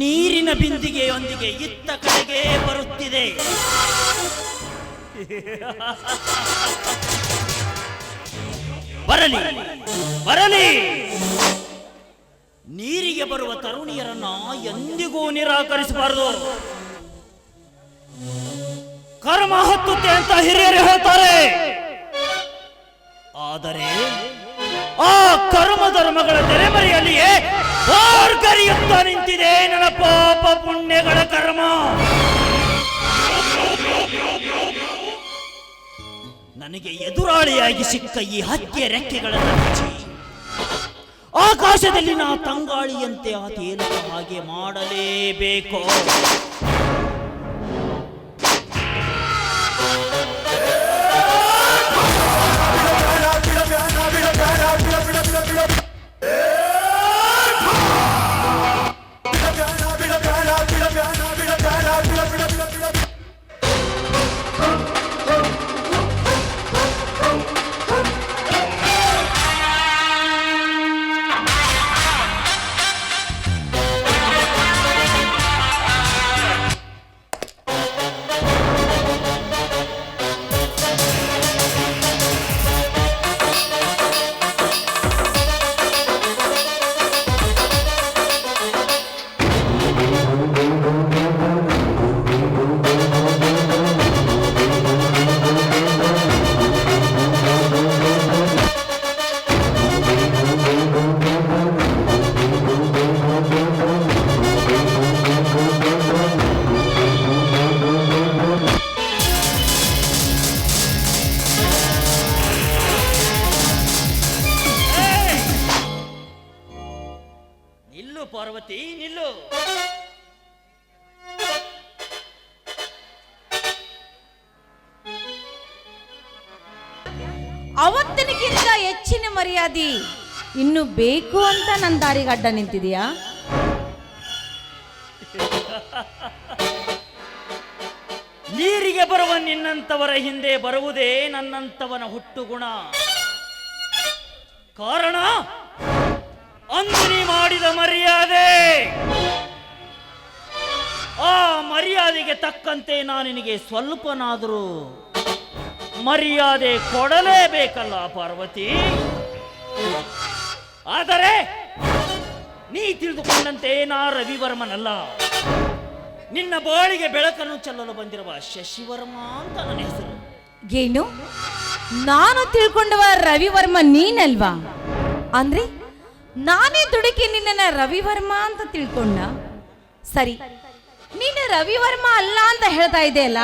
ನೀರಿನ ಬಿಂದಿಗೆಯೊಂದಿಗೆ ಇತ್ತ ಕಡೆಗೆ ಬರುತ್ತಿದೆ. ಬರಲಿ ಬರಲಿ. ನೀರಿಗೆ ಬರುವ ತರುಣಿಯರನ್ನ ಎಂದಿಗೂ ನಿರಾಕರಿಸಬಾರದು. ಕರ್ಮ ಹತ್ತುತ್ತೆ ಅಂತ ಹಿರಿಯರು ಹೇಳ್ತಾರೆ. ಆದರೆ ಆ ಕರ್ಮ ಧರ್ಮಗಳ ತೆರೆಮರೆಯಲ್ಲಿಯೇ ಕರಿಯುತ್ತಾ ನಿಂತಿದೆ ನನ್ನ ಪಾಪ ಪುಣ್ಯಗಳ ಕರ್ಮ. ನನಗೆ ಎದುರಾಳಿಯಾಗಿ ಸಿಕ್ಕ ಈ ಹತ್ಯೆ ರೆಕ್ಕೆಗಳನ್ನು ಹಚ್ಚಿ ಆಕಾಶದಲ್ಲಿ ನಾ ತಂಗಾಳಿಯಂತೆ ಆ ಹಾಗೆ ಮಾಡಲೇಬೇಕು? ಪಾರ್ವತಿ ನಿಲ್ಲು. ಅವತ್ತಿನಕ್ಕಿಂತ ಹೆಚ್ಚಿನ ಮರ್ಯಾದೆ ಇನ್ನು ಬೇಕು ಅಂತ ನನ್ನ ದಾರಿಗೆ ಅಡ್ಡ ನಿಂತಿದೆಯಾ? ನೀರಿಗೆ ಬರುವ ನಿನ್ನಂತವರ ಹಿಂದೆ ಬರುವುದೇ ನನ್ನಂತವನ ಹುಟ್ಟುಗುಣ. ಕಾರಣ? ಅಂದು ನೀ ಮಾಡಿದ ಮರ್ಯಾದೆ. ಆ ಮರ್ಯಾದೆಗೆ ತಕ್ಕಂತೆ ನಾನು ನಿನಗೆ ಸ್ವಲ್ಪನಾದರೂ ಮರ್ಯಾದೆ ಕೊಡಲೇಬೇಕಲ್ಲ ಪಾರ್ವತಿ. ಆದರೆ ನೀ ತಿಳಿದುಕೊಂಡಂತೆ ನಾ ರವಿವರ್ಮನಲ್ಲ. ನಿನ್ನ ಬಾಳಿಗೆ ಬೆಳಕನ್ನು ಚೆಲ್ಲಲು ಬಂದಿರುವ ಶಶಿವರ್ಮ ಅಂತ ನನ್ನ ಹೆಸರು. ಏನು? ನಾನು ತಿಳ್ಕೊಂಡವ ರವಿವರ್ಮ ನೀನಲ್ವಾ? ಅಂದ್ರೆ ನಾನೇ ದುಡುಕಿ ನಿನ್ನ ರವಿವರ್ಮ ಅಂತ ತಿಳ್ಕೊಂಡ. ಸರಿ ನೀನು ರವಿವರ್ಮ ಅಲ್ಲ ಅಂತ ಹೇಳ್ತಾ ಇದೆಯಲ್ಲ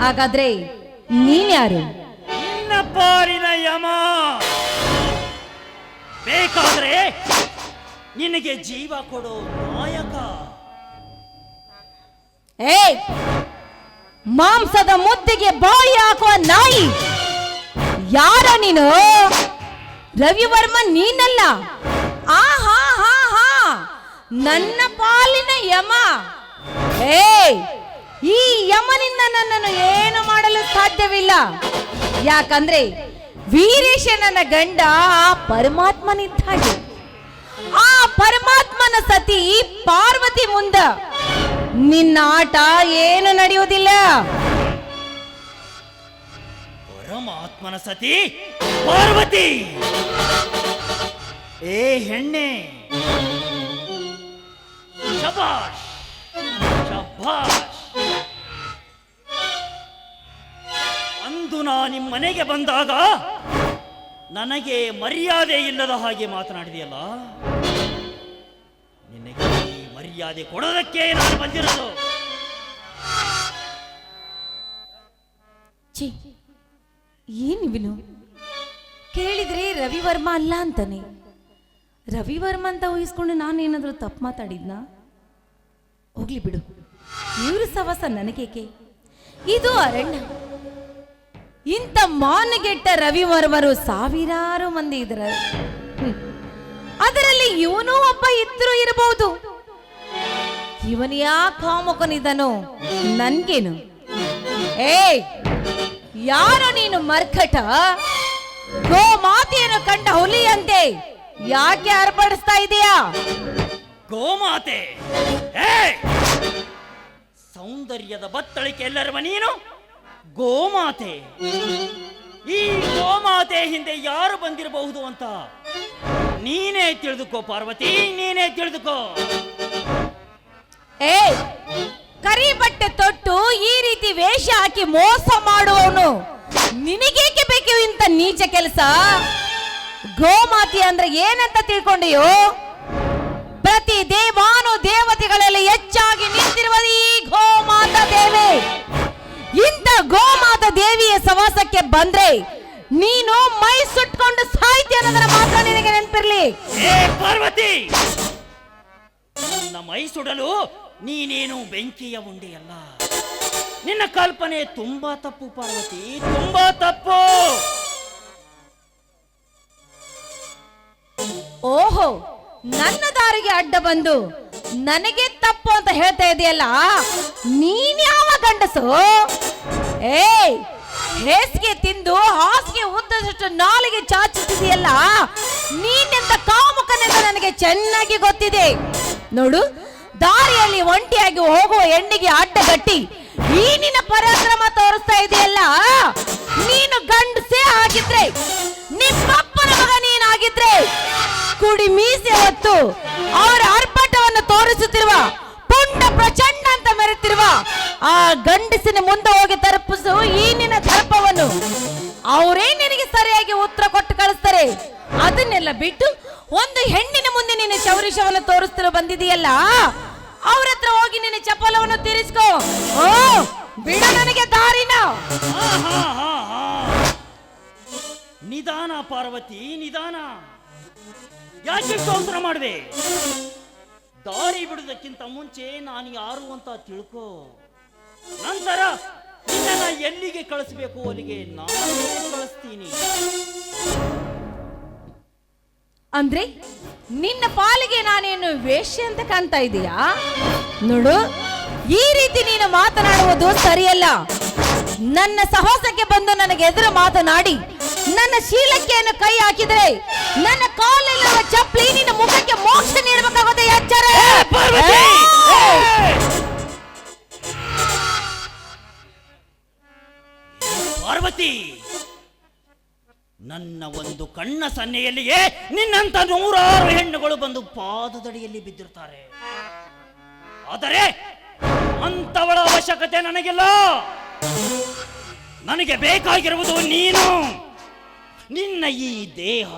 ಹಾಗಾದ್ರೆ ನೀನ್ಯಾರು ನಿನ್ನ ಪಾರಿನ ಯಮ. ಬೇಕಾದ್ರೆ ನಿನಗೆ ಜೀವ ಕೊಡೋ ನಾಯಕ. ಏ ಮಾಂಸದ ಮುದ್ದೆಗೆ ಬಾಯಿ ಹಾಕುವ ನಾಯಿ. ಯಾರ ನೀನು? ರವಿವರ್ಮ ನೀನಲ್ಲ. ಆ, ಹಾ ಹಾ ಹಾ. ನನ್ನ ಪಾಲಿನ ಯಮ. ಏ ಈ ಯಮನಿಂದ ನನ್ನನ್ನು ಏನು ಮಾಡಲು ಸಾಧ್ಯವಿಲ್ಲ. ಯಾಕಂದ್ರೆ ವೀರೇಶ ನನ್ನ ಗಂಡ ಆ ಪರಮಾತ್ಮನಿದ್ದ ಹಾಗೆ ಆ ಪರಮಾತ್ಮನ ಸತಿ ಪಾರ್ವತಿ ಮುಂದ. ನಿನ್ನ ಆಟ ಏನು ನಡೆಯುವುದಿಲ್ಲ. ಪರಮಾತ್ಮನ ಸತಿ ಪಾರ್ವತಿ. ಏ ಹೆಣ್ಣೆ. ಅಂದು ನಾ ನಿಮ್ಮ ಮನೆಗೆ ಬಂದಾಗ ನನಗೆ ಮರ್ಯಾದೆ ಇಲ್ಲದ ಹಾಗೆ ಮಾತನಾಡಿದೆಯಲ್ಲ? ನಿನಗೆ ಮರ್ಯಾದೆ ಕೊಡೋದಕ್ಕೆ ನಾನು ಬಂದಿರೋದು. ಏನಿವಿನು ಕೇಳಿದ್ರೆ ರವಿವರ್ಮ ಅಲ್ಲ ಅಂತಾನೆ. ರವಿವರ್ಮ ಅಂತ ಊಹಿಸ್ಕೊಂಡು ನಾನೇನಾದರೂ ತಪ್ಪು ಮಾತಾಡಿದ್ನಾ? ಹೋಗ್ಲಿ ಬಿಡು. ಇವರು ಸವಸ ನನಗೇಕೆ? ಇದು ಅರಣ್ಯ. ಇಂಥ ಮಾನಗೆಟ್ಟ ರವಿವರ್ಮರು ಸಾವಿರಾರು ಮಂದಿ ಇದ್ರ. ಅದರಲ್ಲಿ ಇವನೂ ಒಬ್ಬ ಇದ್ರು ಇರಬಹುದು ಇವನು ಯಾಕೆ ಕಾಮುಕನಿದನು? ನನ್ಗೇನು? ಏಯ್! ಯಾರು ನೀನು ಮರ್ಕಟ? ಗೋ ಮಾತೆಯನ್ನು ಕಂಡ ಹುಲಿಯಂತೆ! ಯಾಕೆ ಅರ್ಪಡಿಸ್ತಾ ಇದೀಯಾ? ಗೋಮಾತೆ! ಸೌಂದರ್ಯದ ಬತ್ತಳಿಕೆ ಎಲ್ಲರವ ನೀನು? ಗೋಮಾತೆ! ಈ ಗೋಮಾತೆ ಹಿಂದೆ ಯಾರು ಬಂದಿರಬಹುದು ಅಂತ ನೀನೇ ತಿಳಿದುಕೋ ಪಾರ್ವತಿ ನೀನೇ ತಿಳಿದುಕೋ. ಏ ಕರಿ ಬಟ್ಟೆ ತೊಟ್ಟು ಈ ರೀತಿ ವೇಷ ಹಾಕಿ ಮೋಸ ಮಾಡುವವನು ನಿನಗೇಕೆ ಬೇಕು ಇಂಥ ನೀಚ ಕೆಲಸ? ಗೋಮಾತಿ ಅಂದ್ರೆ ಏನಂತ ತಿಳ್ಕೊಂಡಿಯೋ, ಪ್ರತಿ ದೇವಾನು ದೇವತೆಗಳಲ್ಲಿ ಹೆಚ್ಚಾಗಿ ನಿಂತಿರುವ ಈ ಗೋಮಾತ ದೇವಿ. ಇಂಥ ಗೋಮಾತ ದೇವಿಯ ಸವಾಸಕ್ಕೆ ಬಂದ್ರೆ ನೀನು ಮೈ ಸುಟ್ಕೊಂಡು ಸಾಹಿತ್ಯ ಅನ್ನೋದನ್ನ ಮಾತ್ರ ನಿನಗೆ ನೆನಪಿರ್ಲಿ. ಪಾರ್ವತಿ! ನನ್ನ ಮೈ ಸುಡಲು ನೀನೇನು ಬೆಂಕಿಯ ಉಂಡೆಯಲ್ಲ. ನಿನ್ನ ಕಲ್ಪನೆ ತುಂಬಾ ತಪ್ಪು ಪಾರ್ವತಿ, ತುಂಬಾ ತಪ್ಪು. ಓಹೋ, ನನ್ನ ದಾರಿಗೆ ಅಡ್ಡ ಬಂದು ನನಗೆ ತಪ್ಪು ಅಂತ ಹೇಳ್ತಾ ಇದೆಯಲ್ಲ? ನೀನ್ ಯಾವ ಗಂಡಸು? ಏ ಹೇಸಿಗೆ ತಿಂದು ಹಾಸಿಗೆ ಉದ್ದದಷ್ಟು ನಾಲಿಗೆ ಚಾಚುತ್ತಿದೆಯಲ್ಲ ನೀನೆಂತ ಕಾಮುಕನೆಂದ ನನಗೆ ಚೆನ್ನಾಗಿ ಗೊತ್ತಿದೆ. ನೋಡು, ದಾರಿಯಲ್ಲಿ ಒಂಟಿಯಾಗಿ ಹೋಗುವ ಹೆಣ್ಣಿಗೆ ಅಡ್ಡಗಟ್ಟಿ ಈ ನಿನ್ನ ಪರಾಕ್ರಮ ತೋರಿಸ್ತಾ ಇದೆಯಲ್ಲ? ನೀನು ಗಂಡಸೇ ಆಗಿದ್ರೆ, ನಿಮ್ಮಪ್ಪನ ಮಗ ನೀನಾಗಿದ್ರೆ ಕುಡಿ ಮೀಸೆ ಹೊತ್ತು ಅವರ ಅರ್ಪಟವನ್ನು ತೋರಿಸುತ್ತಿರುವ ಪುಂಡ ಪ್ರಚಂಡ ಅಂತ ಮೆರೆತಿರುವ ಆ ಗಂಡಸಿನ ಮುಂದೆ ಹೋಗಿ ತಲುಪಿಸು, ಈ ನಿನ್ನ ತರ್ಪವನ್ನು ಅವರೇ ನಿನಗೆ ಸರಿಯಾಗಿ ಉತ್ತರ ಕೊಟ್ಟು ಕಳಿಸ್ತಾರೆ. ಅದನ್ನೆಲ್ಲ ಬಿಟ್ಟು ಒಂದು ಹೆಣ್ಣಿನ ಮುಂದೆ ನಿನ್ನ ಚೌರಿಷವನ್ನು ತೋರಿಸ್ತಿರೋ ಬಂದಿದೆಯಲ್ಲ, ಅವ್ರ ಹತ್ರ ಹೋಗಿ ನಿನ್ನ ಚಪಲವನ್ನು ತೀರಿಸ್ಕೋ ಓ, ಬಿಡ ನನಗೆ ದಾರಿನ. ನಿಧಾನ ಪಾರ್ವತಿ, ನಿಧಾನ. ಯಾಕೆ ಸ್ತೋತ್ರ ಮಾಡಿದೆ. ದಾರಿ ಬಿಡುವುದಕ್ಕಿಂತ ಮುಂಚೆ ನಾನು ಯಾರು ಅಂತ ತಿಳ್ಕೋ. ನಂತರ ನಿನ್ನ ಎಲ್ಲಿಗೆ ಕಳಿಸ್ಬೇಕು ಅಲ್ಲಿಗೆ ನಾನು ಕಳಿಸ್ತೀನಿ. ಅಂದ್ರೆ ನಿನ್ನ ಪಾಲಿಗೆ ನಾನೇನು ವೇಶ್ಯ ಅಂತ ಕಾಣ್ತಾ ಇದೀಯಾ? ನೋಡು, ಈ ರೀತಿ ನೀನು ಮಾತನಾಡುವುದು ಸರಿಯಲ್ಲ. ನನ್ನ ಸಹವಾಸಕ್ಕೆ ಬಂದು ನನಗೆ ಎದುರು ಮಾತನಾಡಿ, ನನ್ನ ಶೀಲಕ್ಕೆಯನ್ನು ಕೈ ಹಾಕಿದರೆ, ನನ್ನ ಕಾಲಲ್ಲಿರುವ ಚಪ್ಪಲಿ ನಿನ್ನ ಮುಖಕ್ಕೆ ಮೋಕ್ಷ ನೀಡಬೇಕಾಗುತ್ತೆ ಎಚ್ಚರ! ಪಾರ್ವತಿ! ನನ್ನ ಒಂದು ಕಣ್ಣ ಸನ್ನೆಯಲ್ಲಿಯೇ ನಿನ್ನಂತ ನೂರಾರು ಹೆಣ್ಣುಗಳು ಬಂದು ಪಾದದಡಿಯಲ್ಲಿ ಬಿದ್ದಿರ್ತಾರೆ. ಆದರೆ ಅಂತವಳ ಅವಶ್ಯಕತೆ ನನಗಿಲ್ಲ. ನನಗೆ ಬೇಕಾಗಿರುವುದು ನೀನು. ನಿನ್ನ ಈ ದೇಹ.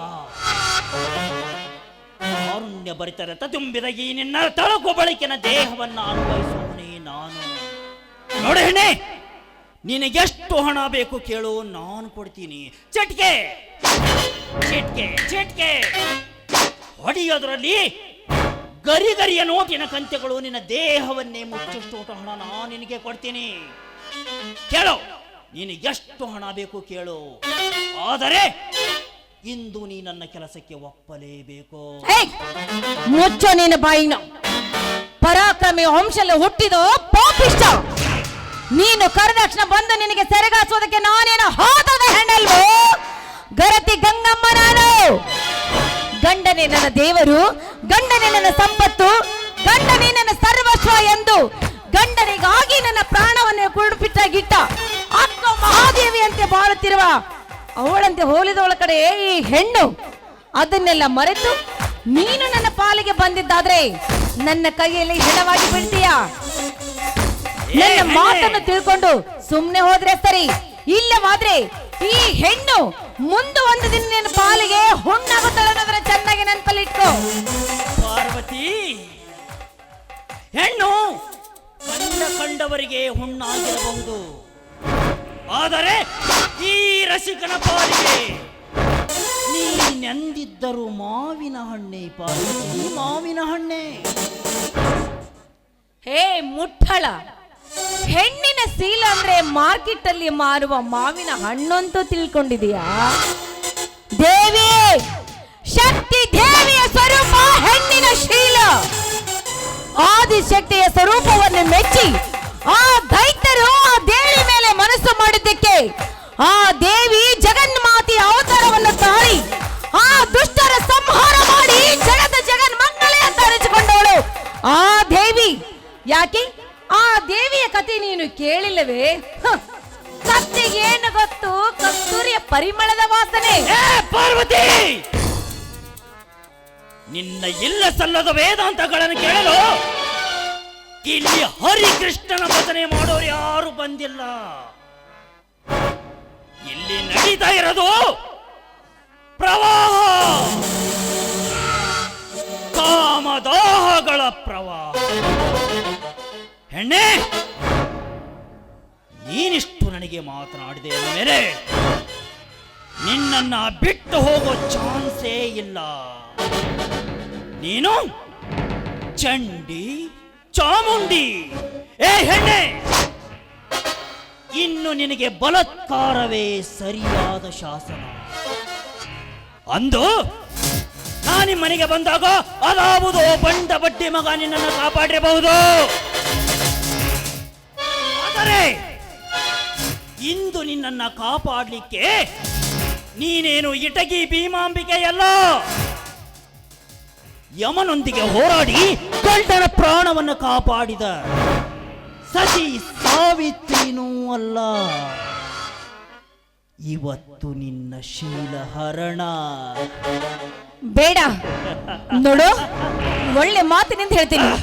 ಕಾರುಣ್ಯ ಭರಿತರತ ತುಂಬಿದ ಈ ನಿನ್ನ ತಳಕು ಬಳಿಕಿನ ದೇಹವನ್ನು ಅನುಭವಿಸುವವನೇ ನಾನು. ನೋಡು ಹೆಣ್ಣೆ ನಿನಗೆಷ್ಟು ಹಣ ಬೇಕು ಕೇಳು, ನಾನು ಕೊಡ್ತೀನಿ. ಚಟ್ಕೆ ಚಟ್ಕೆ ಚಟ್ಕೆ. ಹೊಡೆಯೋದ್ರಲ್ಲಿ ಗರಿ ಗರಿಯ ನೋಟಿನ ಕಂತೆಗಳು ನಿನ್ನ ದೇಹವನ್ನೇ ಮುಚ್ಚಷ್ಟು ಹಣ ನಾನು ನಿನಗೆ ಕೊಡ್ತೀನಿ. ಕೇಳು ನಿನಗೆಷ್ಟು ಹಣ ಬೇಕು ಕೇಳು. ಆದರೆ ಇಂದು ನೀ ನನ್ನ ಕೆಲಸಕ್ಕೆ ಒಪ್ಪಲೇಬೇಕು! ಮುಚ್ಚೋ ನಿನ್ನ ಬಾಯಿನ. ಪರಾಕ್ರಮಿ ವಂಶಲ್ಲಿ ಹುಟ್ಟಿದೋ ಪಾಪಿಷ್ಟ. ನೀನು ಕರದಕ್ಷಣ ಬಂದು ನಿನಗೆ ಸೆರೆಗಾಸೋದಕ್ಕೆ ನಾನೇನು ಹೋದದ ಹೆಣ್ಣಲ್ವೋ? ಗರತಿ ಗಂಗಮ್ಮ ನಾನು ಗಂಡನೇ ನನ್ನ ದೇವರು, ಗಂಡನೇ ನನ್ನ ಸಂಪತ್ತು, ಗಂಡನೇ ನನ್ನ ಸರ್ವಸ್ವ ಎಂದು ಗಂಡನಿಗಾಗಿ ನನ್ನ ಪ್ರಾಣವನ್ನು ಕುರುಪಿಟ್ಟಾಗಿಟ್ಟ ಅಕ್ಕ ಮಹಾದೇವಿಯಂತೆ ಬಾಳುತ್ತಿರುವ ಅವಳಂತೆ ಹೋಲಿದವಳ ಕಡೆ ಈ ಹೆಣ್ಣು ಅದನ್ನೆಲ್ಲ ಮರೆತು ನೀನು ನನ್ನ ಪಾಲಿಗೆ ಬಂದಿದ್ದಾದ್ರೆ ನನ್ನ ಕೈಯಲ್ಲಿ ಹೆಣವಾಗಿ ಬಿಡ್ತೀಯಾ ನನ್ನ ಮಾತನ್ನು ತಿಳ್ಕೊಂಡು ಸುಮ್ಮನೆ ಹೋದ್ರೆ ಸರಿ ಇಲ್ಲವಾದ್ರೆ ಈ ಹೆಣ್ಣು ಮುಂದೆ ಒಂದು ದಿನ ನಿನ್ನ ಪಾಲಿಗೆ ಹುಣ್ಣಾಗುತ್ತಾಳೆ ಅನ್ನೋದನ್ನ ಚೆನ್ನಾಗಿ ನೆನಪಲ್ಲಿಟ್ಕೋ. ಪಾರ್ವತಿ ಹೆಣ್ಣು ಕಂಡ ಕಂಡವರಿಗೆ ಹುಣ್ಣಾಗಿರಬಹುದು. ಆದರೆ ಈ ರಸಿಕನ ಪಾಲಿಗೆ. ನೀನೆಂದಿದ್ದರು ಮಾವಿನ ಹಣ್ಣೆ ಪಾರ್ವತಿ ಮಾವಿನ ಹಣ್ಣೆ. ಹೇ ಮುಟ್ಟಳ ಹೆಣ್ಣಿನ ಸೀಲ ಅಂದ್ರೆ ಮಾರ್ಕೆಟ್ ಅಲ್ಲಿ ಮಾರುವ ಮಾವಿನ ಹಣ್ಣಂತೂ ತಿಳ್ಕೊಂಡಿದೀಯಾ? ದೇವಿ, ಶಕ್ತಿ ದೇವಿಯ ಸ್ವರೂಪ ಹೆಣ್ಣಿನ ಶೀಲ. ಆದಿಶಕ್ತಿಯ ಸ್ವರೂಪವನ್ನು ಮೆಚ್ಚಿ ಆ ದೈತ್ಯರು ಆ ದೇವಿ ಮೇಲೆ ಮನಸ್ಸು ಮಾಡಿದ್ದಕ್ಕೆ ಆ ದೇವಿ ಜಗನ್ಮಾತೆಯ ಅವತಾರವನ್ನು ತಾಳಿ ಆ ದುಷ್ಟರ ಸಂಹಾರ ಮಾಡಿ ಜಗದ ಜಗನ್ಮಂಗಳೆ ಅಂತ ಅರಿಸಿಕೊಂಡವಳು ಆ ದೇವಿ, ಯಾಕೆ? ಆ ದೇವಿಯ ಕತೆ ನೀನು ಕೇಳಿಲ್ಲವೇ? ಕತ್ತಿಗೆ ಏನು ಗೊತ್ತು? ಕಸ್ತೂರಿಯ ಪರಿಮಳದ ವಾಸನೆ. ಪಾರ್ವತಿ! ನಿನ್ನ ಇಲ್ಲ ಸಲ್ಲದ ವೇದಾಂತಗಳನ್ನು ಕೇಳಲು ಇಲ್ಲಿ ಹರಿಕೃಷ್ಣನ ಭಜನೆ ಮಾಡೋರು ಯಾರು ಬಂದಿಲ್ಲ. ನಡೀತಾ ಇರೋದು. ಪ್ರವಾಹ. ಕಾಮದಾಹಗಳ ಪ್ರವಾಹ. ಹೆಣ್ಣೆ, ನೀನಿಷ್ಟು ನನಗೆ ಮಾತನಾಡಿದೆ ಅಂದ ಮೇಲೆ ನಿನ್ನನ್ನ ಬಿಟ್ಟು ಹೋಗೋ ಚಾನ್ಸೇ ಇಲ್ಲ. ನೀನು ಚಂಡಿ ಚಾಮುಂಡಿ. ಏ ಹೆಣ್ಣೆ ಇನ್ನು ನಿನಗೆ ಬಲತ್ಕಾರವೇ ಸರಿಯಾದ ಶಾಸನ. ಅಂದು ನಾನು ಮನೆಗೆ ಬಂದಾಗ ಅದಾವುದು ಬಂಡ ಬಡ್ಡಿ ಮಗ ನಿನ್ನನ್ನು ಕಾಪಾಡಿರಬಹುದು. ಆದರೆ ಇಂದು ನಿನ್ನನ್ನ ಕಾಪಾಡಲಿಕ್ಕೆ ನೀನೇನು ಇಟಗಿ ಭೀಮಾಂಬಿಕೆಯಲ್ಲ? ಯಮನೊಂದಿಗೆ ಹೋರಾಡಿ ಗಂಡನ ಪ್ರಾಣವನ್ನು ಕಾಪಾಡಿದ ಸತಿ ಸಾವಿತ್ರಿನೂ ಅಲ್ಲ. ಇವತ್ತು ನಿನ್ನ ಶೀಲ ಹರಣ. ಬೇಡ. ನೋಡು ಒಳ್ಳೆ ಮಾತಿನಿಂದ ಹೇಳ್ತೀನಿ.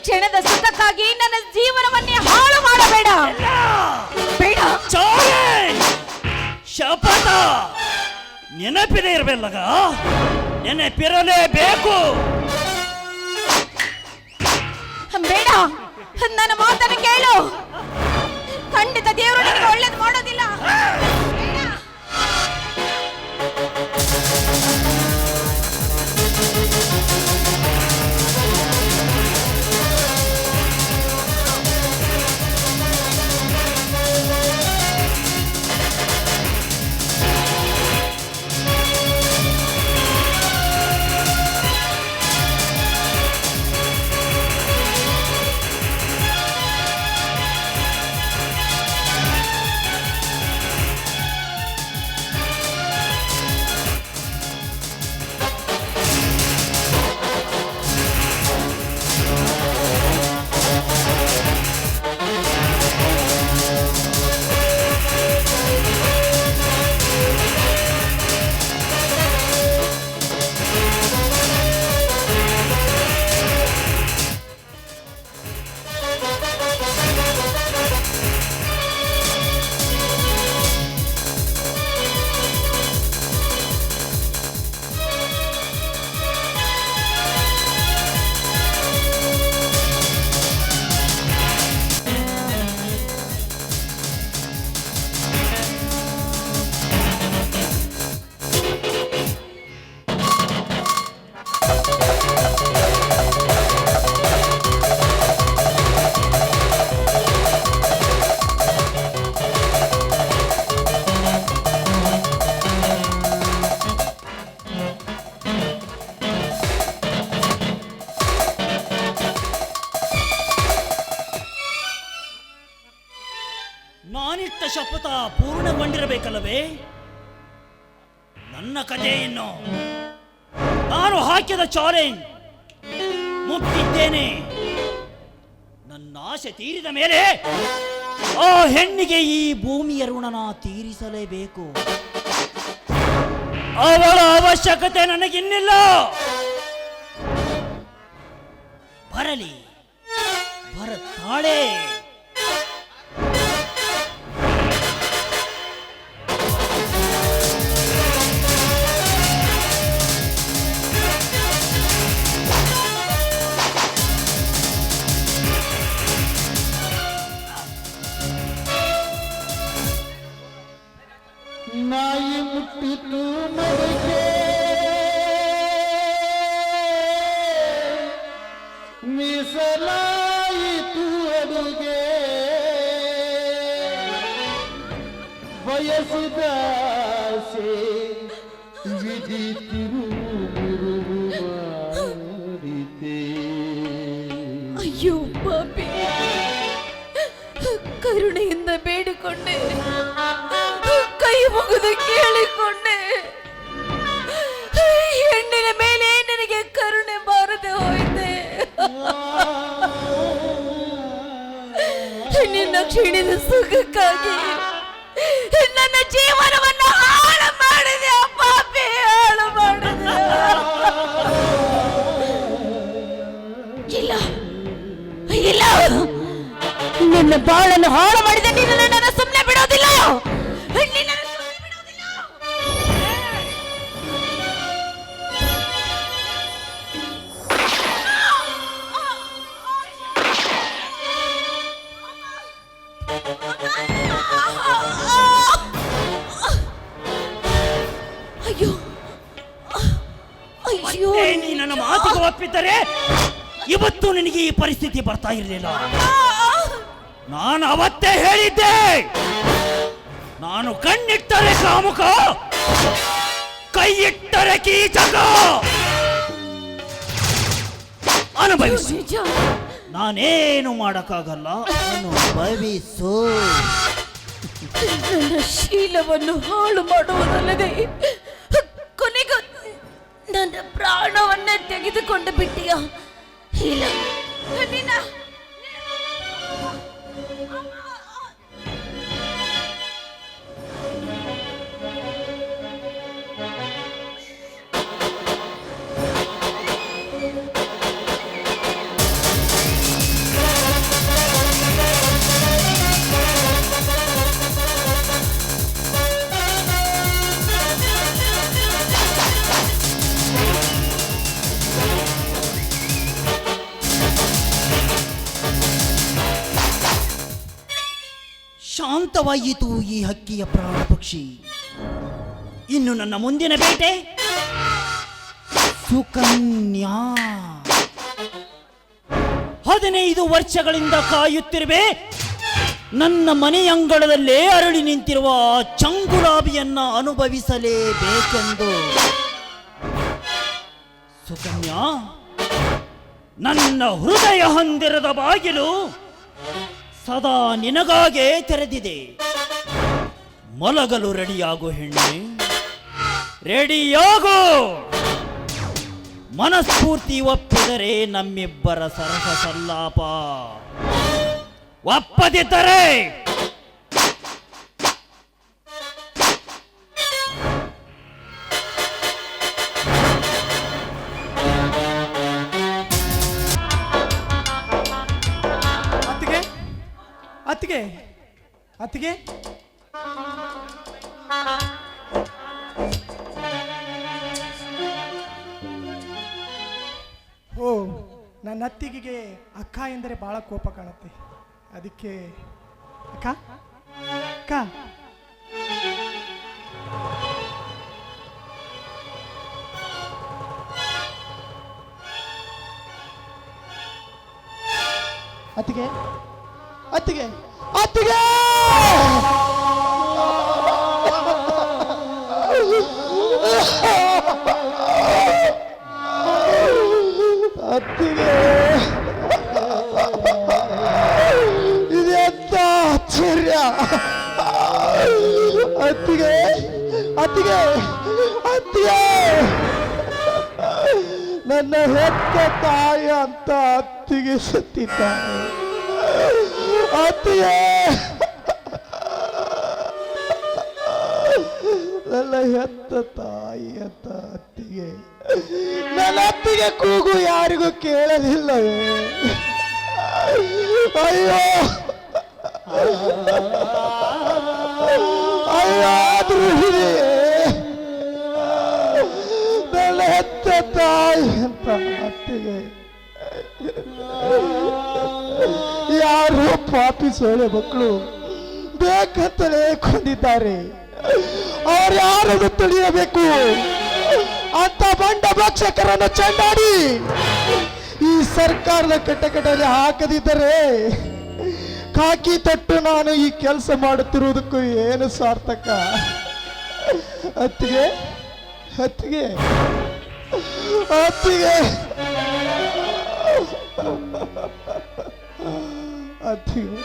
ಕ್ಷಣದ ಸುಖಕ್ಕಾಗಿ ನನ್ನ ಜೀವನವನ್ನೇ ಹಾಳು ಮಾಡಬೇಡ. ಬೇಡ. ಶಪಥ! ನೆನಪಿದೆ ಇರಬೇಕಲ್ಲಗ ನೆನಪಿರಲೇಬೇಕು. ಬೇಡ. ನನ್ನ ಮಾತನ್ನು ಕೇಳು. ಖಂಡಿತ ದೇವರು ನಿಮಗೆ ಒಳ್ಳೇದು ಮಾಡೋದಿಲ್ಲ. ಚಾಲೆಂಜ್. ಮುಟ್ಟಿದ್ದೇನೆ. ನನ್ನ ಆಸೆ ತೀರಿದ ಮೇಲೆ ಆ ಹೆಣ್ಣಿಗೆ ಈ ಭೂಮಿಯ ಋಣನ ತೀರಿಸಲೇಬೇಕು. ಅವಳ ಅವಶ್ಯಕತೆ ನನಗಿನ್ನಿಲ್ಲ. ಬರಲಿ. ಬರುತ್ತಾಳೆ ಅಯ್ಯೋ, ಪಾಪಿ. ಕರುಣೆಯಿಂದ ಬೇಡಿಕೊಂಡೆ. ಕೈ ಮುಗಿದು ಕೇಳಿಕೊಂಡೆ. ಹೆಣ್ಣಿನ ಮೇಲೆ ನನಗೆ ಕರುಣೆ ಬಾರದೆ ಹೋಯಿತೆ. ನಿನ್ನ ಕ್ಷೀಣಿದ ಸುಖಕ್ಕಾಗಿ ನನ್ನ ಜೀವನವನ್ನು ಇಲ್ಲ. ನನ್ನ ಬಾಳನ್ನು ಹಾಳು ಮಾಡಿದ ನೀನು ನನ್ನನ್ನು ಸುಮ್ಮನೆ ಬಿಡೋದಿಲ್ಲ. ಅಯ್ಯೋ. ಅಯ್ಯೋ. ನೀ ನನ್ನ ಮಾತಿಗೆ ಒಪ್ಪಿದ್ದರೆ ಇವತ್ತು ನಿನಗೆ ಈ ಪರಿಸ್ಥಿತಿ ಬರ್ತಾ ಇರಲಿಲ್ಲ. ನಾನು ಅವತ್ತೇ ಹೇಳಿದ್ದೆ. ನಾನು ಕಣ್ಣಿಟ್ಟರೆ ಕಾಮುಕ ಕೈಯಿಟ್ಟರೆ ಇಟ್ಟರೆ ಕೀಚಕ. ಅನುಭವಿಸು. ನಾನೇನು ಮಾಡಕ್ಕಾಗಲ್ಲ ಅನುಭವಿಸು. ನನ್ನ ಶೀಲವನ್ನು ಹಾಳು ಮಾಡುವುದಲ್ಲದೆ ಕೊನೆಗೂ ನನ್ನ ಪ್ರಾಣವನ್ನೇ ತೆಗೆದುಕೊಂಡು ಬಿಟ್ಟಿಯ? ಇಲ್ಲ ನಿನ್ನ ಶಾಂತವಾಯಿತು ಈ ಹಕ್ಕಿಯ ಪ್ರಾಣ ಪಕ್ಷಿ ಇನ್ನು ನನ್ನ ಮುಂದಿನ ಬೇಟೆ? ಸುಕನ್ಯಾ. ಹದಿನೈದು ವರ್ಷಗಳಿಂದ ಕಾಯುತ್ತಿರುವೆ. ನನ್ನ ಮನೆಯಂಗಳದಲ್ಲೇ ಅರಳಿ ನಿಂತಿರುವ ಚಂಗುಲಾಬಿಯನ್ನ ಅನುಭವಿಸಲೇಬೇಕೆಂದು. ಸುಕನ್ಯಾ, ನನ್ನ ಹೃದಯ ಹೊಂದಿರದ ಬಾಗಿಲು ಸದಾ ನಿನಗಾಗೆ ತೆರೆದಿದೆ. ಮಲಗಲು ರೆಡಿಯಾಗು ಹೆಣ್ಣೆ. ರೆಡಿಯಾಗು! ಮನಸ್ಫೂರ್ತಿ ಒಪ್ಪಿದರೆ ನಮ್ಮಿಬ್ಬರ ಸರಸ ಸಲ್ಲಾಪ. ಒಪ್ಪದಿದ್ದರೆ ಅತ್ತಿಗೆ? ಓ ನನ್ನ ಅತ್ತಿಗೆಗೆ ಅಕ್ಕ ಎಂದರೆ ಬಹಳ ಕೋಪ ಕಾಣುತ್ತೆ. ಅದಕ್ಕೆ ಅಕ್ಕ? ಅಕ್ಕ? ಅತ್ತಿಗೆ? ಅತ್ತಿಗೆ? ಅತ್ತಿಗೆ! ಅತ್ತಿಗೆ! ಇದೆಂತ ಆಶ್ಚರ್ಯ? ಅತ್ತಿಗೆ! ಅತ್ತಿಗೆ! ಅತ್ತಿಗೆ! ನನ್ನ ಹೆತ್ತ ತಾಯಿ ಅಂತ ಅತ್ತಿಗೆ ಸತ್ತಿದ್ದಾನೆ ಅತ್ತಿಗೆ. ನನ್ನ ಹೆತ್ತ ತಾಯಿ ಅಂತ ಅತ್ತಿಗೆ. ನನ್ನ ಅತ್ತಿಗೆ ಕೂಗು ಯಾರಿಗೂ ಕೇಳಲಿಲ್ಲವೇ? ಅಯ್ಯೋ. ಅಯ್ಯೋ ದ್ರೋಹಿಣಿ ನನ್ನ ಹೆತ್ತ ತಾಯಿ ಅಂತ ಅತ್ತಿಗೆ. ಪಾಪಿ ಸೊಳ್ಳೆ ಮಕ್ಕಳು ಬೇಕಂತಲೇ ಕೊಂದಿದ್ದಾರೆ. ಅವ್ರು ಯಾರನ್ನು ತಿಳಿಯಬೇಕು? ಅಂತ ಬಂಡ ಭಕ್ಷಕರನ್ನು ಚೆಂಡಾಡಿ ಈ ಸರ್ಕಾರದ ಕಟ್ಟಕಟ್ಟಲ್ಲಿ ಹಾಕದಿದ್ದರೆ ಕಾಕಿ ತೊಟ್ಟು ನಾನು ಈ ಕೆಲಸ ಮಾಡುತ್ತಿರುವುದಕ್ಕೂ ಏನು ಸಾರ್ಥಕ? ಅತ್ತಿಗೆ ಅತ್ತಿಗೆ ಅತ್ತಿಗೆ. ಅತ್ತಿಗೆ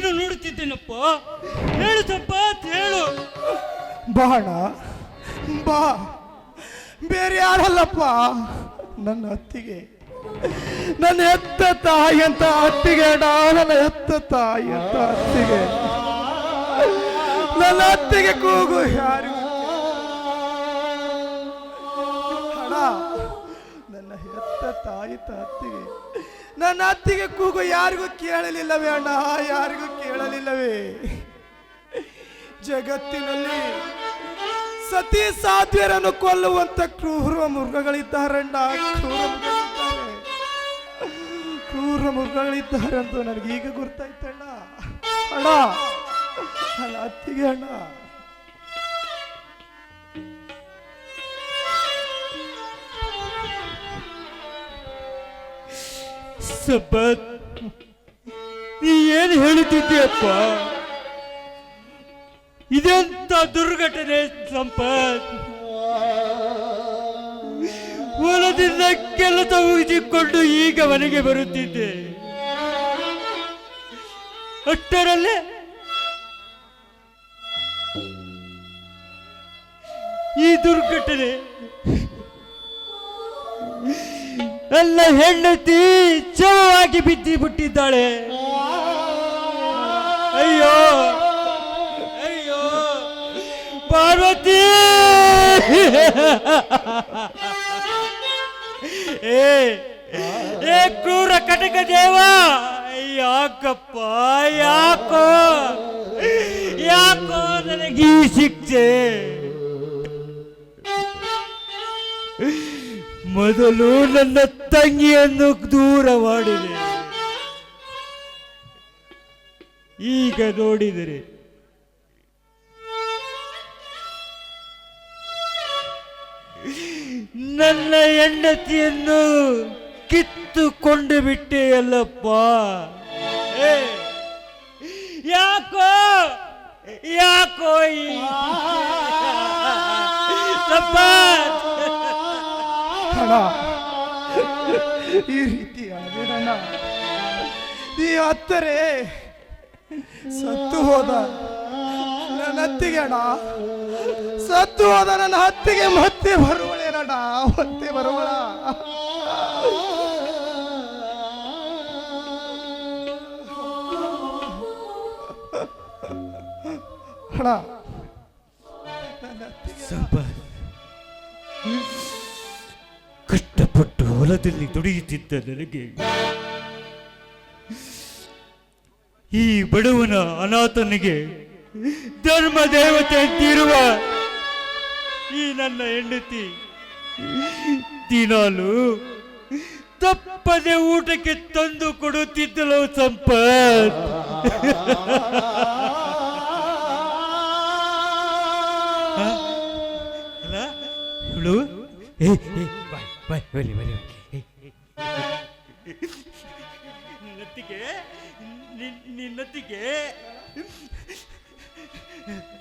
ನೀನು ನೋಡುತ್ತಿದ್ದೇನಪ್ಪ? ಹೇಳು ಅಂತ ಹೇಳು. ಬಾಣ, ಬಾ. ಬೇರೆ ಯಾರಲ್ಲಪ್ಪ? ನನ್ನ ಅತ್ತಿಗೆ. ನನ್ನ ಎತ್ತ ತಾಯಿ ಅಂತ ಅತ್ತಿಗೆ ನನ್ನ ಎತ್ತ ತಾಯಿ ಅಂತ ಅತ್ತಿಗೆ. ನನ್ನ ಅತ್ತಿಗೆ ಕೂಗು ಯಾರು? ನನ್ನ ಎತ್ತ ತಾಯಿ ತ ಅತ್ತಿಗೆ. ನನ್ನ ಅತ್ತಿಗೆ ಕೂಗು ಯಾರಿಗೂ ಕೇಳಲಿಲ್ಲವೇ ಅಣ್ಣ? ಯಾರಿಗೂ ಕೇಳಲಿಲ್ಲವೇ? ಜಗತ್ತಿನಲ್ಲಿ ಸತಿ ಸಾಧ್ಯರನ್ನು ಕೊಲ್ಲುವಂತ ಕ್ರೂರ ಮೃಗಗಳಿದ್ದಾರಣ್ಣ ಕ್ರೂರ ಮೃಗಗಳಿದ್ದಾರೆ ಕ್ರೂರ ಅಂತ ನನಗೆ ಈಗ ಗುರ್ತಾಯ್ತಣ್ಣ ಅಣ್ಣ, ನನ್ನ ಅತ್ತಿಗೆ ಅಣ್ಣ. ಸಂಪತ್ ನೀ ಏನು ಹೇಳುತ್ತಿದ್ದೀಯಪ್ಪ? ಇದೆಂತ ದುರ್ಘಟನೆ ಸಂಪತ್ ಹೊಲದಿಂದ ಕೆಲಸ ಮುಗಿಸಿಕೊಂಡು ಈಗ ಮನೆಗೆ ಬರುತ್ತಿದ್ದೆ. ಅಷ್ಟರಲ್ಲೇ ಈ ದುರ್ಘಟನೆ ನನ್ನ ಹೆಂಡತಿ ಶವವಾಗಿ ಬಿದ್ದಿ ಬಿಟ್ಟಿದ್ದಾಳೆ. ಅಯ್ಯೋ ಅಯ್ಯೋ, ಪಾರ್ವತಿ! ಏ ಏ ಕ್ರೂರ ಕಟಕ ದೇವ! ಯಾಕಪ್ಪ, ಯಾಕೋ ಯಾಕೋ ನನಗೆ ಈ ಶಿಕ್ಷೆ? ಮೊದಲು ನನ್ನ ತಂಗಿಯನ್ನು ದೂರ ಮಾಡಿದೆ. ಈಗ ನೋಡಿದರೆ ನನ್ನ ಹೆಂಡತಿಯನ್ನು ಕಿತ್ತುಕೊಂಡು ಬಿಟ್ಟೆ ಅಲ್ಲಪ್ಪ. ಏ, ಯಾಕೋ ಯಾಕೋ ಈ ಸಂಪತ್ ಅಣ್ಣ. ಈ ರೀತಿ ಅಳಬೇಡಣ್ಣ ನೀ ಹತ್ತರೆ ಸತ್ತು ಹೋದ ನನ್ನ ಹತ್ತಿಗೆ ಅಣ್ಣ. ಸತ್ತು ಹೋದ ನನ್ನ ಹತ್ತಿಗೆ ಮತ್ತೆ ಬರುವಳೇನಣ್ಣ ಮತ್ತೆ ಬರುವಳ. ಅಣ್ಣ, ನನ್ನ ಹೊಲದಲ್ಲಿ ದುಡಿಯುತ್ತಿದ್ದ ನನಗೆ ಈ ಬಡವನ ಅನಾಥನಿಗೆ ಧರ್ಮ ದೇವತೆ ಅಂತಿರುವ ಈ ನನ್ನ ಹೆಂಡತಿ ದಿನಾಲು ತಪ್ಪದೆ ಊಟಕ್ಕೆ ತಂದು ಕೊಡುತ್ತಿದ್ದಳು ಸಂಪತ್. ಹೇಳು ಬನ್ನಿ ಬನ್ನಿ. ಏ, ಏ. ನಿನ್ನತ್ತಿಗೆ ನಿನ್- ನಿನ್ನತ್ತಿಗೆ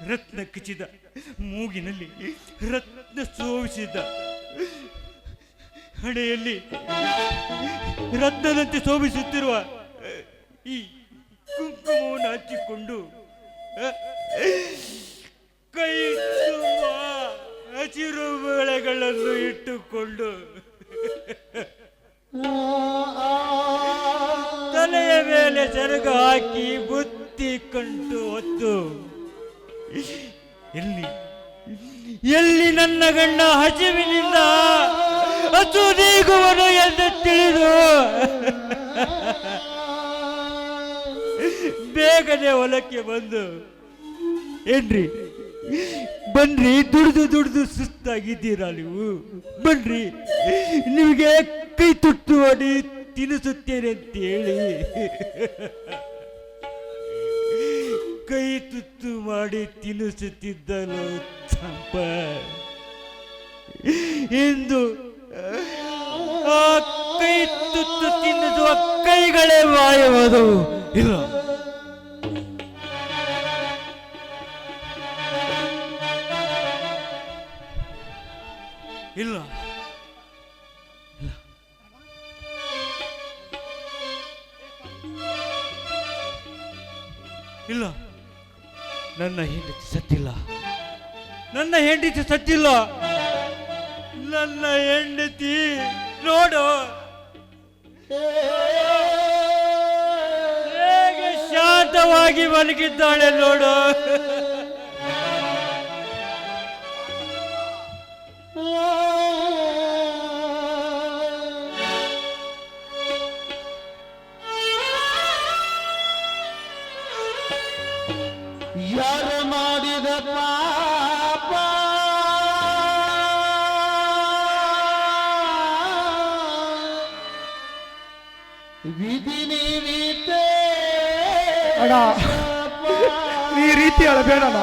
ರತ್ನ ಕಿಚಿದ ಮೂಗಿನಲ್ಲಿ ರತ್ನ ಸೋವಿಸಿದ ಹಣೆಯಲ್ಲಿ ರತ್ನದಂತೆ ಶೋಭಿಸುತ್ತಿರುವ ಈ ಕುಂಕುಮವನ್ನು ಹಚ್ಚಿಕೊಂಡು ಕೈ ತುಂಬ ಹಸಿರು ಇಟ್ಟುಕೊಂಡು ತಲೆಯ ಮೇಲೆ ಸೆರಗು ಹಾಕಿ ಬುತ್ತಿ ಕಂಟು ಹೊತ್ತು, ಎಲ್ಲಿ ಎಲ್ಲಿ ನನ್ನ ಗಂಡ ಹಸಿವಿನಿಂದ ಹಸು ನೀಗುವನು ಎಂದು ತಿಳಿದು ಬೇಗನೆ ಹೊಲಕ್ಕೆ ಬಂದು, ಏನ್ರಿ ಬನ್ರಿ, ದುಡ್ದು ದುಡ್ದು ಸುಸ್ತಾಗಿದ್ದೀರಾ ನೀವು? ಬನ್ರಿ, ನಿಮಗೆ ಕೈ ತುಟ್ಟು ಮಾಡಿ ತಿನ್ನಿಸುತ್ತೇನೆ ಅಂತ ಹೇಳಿ ಕೈ ತುತ್ತು ಮಾಡಿ ತಿನ್ನಿಸುತ್ತಿದ್ದನು ಚಂಪ. ಇಂದು, ಆ ಕೈ ತುತ್ತು ತಿನ್ನಿಸುವ ಕೈಗಳೇ ಮಾಯವಾದವು. ಇಲ್ಲ ಇಲ್ಲ. ಇಲ್ಲ. ನನ್ನ ಹೆಂಡತಿ ಸತ್ತಿಲ್ಲ. ನನ್ನ ಹೆಂಡತಿ ಸತ್ತಿಲ್ಲ. ನನ್ನ ಹೆಂಡತಿ ನೋಡು. ಹೇಗೆ ಶಾಂತವಾಗಿ ಮಲಗಿದ್ದಾಳೆ ನೋಡು. ಅಳಬೇಡಣ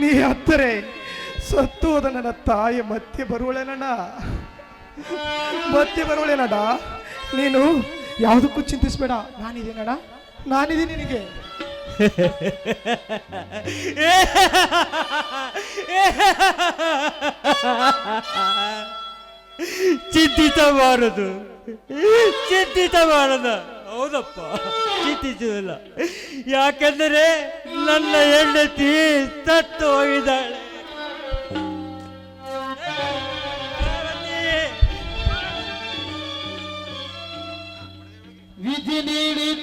ನೀ ಹತ್ತರೆ ಸತ್ತು ನನ್ನ ತಾಯಿ ಮತ್ತೆ ಬರುವಳೇನಣ್ಣ? ಮತ್ತೆ ಬರುವಳೇನಣ್ಣ? ನೀನು ಯಾವುದಕ್ಕೂ ಚಿಂತಿಸ್ಬೇಡ. ನಾನಿದ್ದೀನಣ್ಣ ನಾನಿದ್ದೀನಿ ನಿನಗೆ. ಚಿಂತಿಸಬಾರದು. ಚಿಂತಿತ ಮಾಡದ ಹೌದಪ್ಪ. ಚಿಂತಿಸುವುದಿಲ್ಲ. ಯಾಕೆಂದರೆ ನನ್ನ ಹೆಂಡತಿ ಸತ್ತು ಹೋಗಿದ್ದಾಳೆ ವಿಧಿ ನೀಡಿತೆ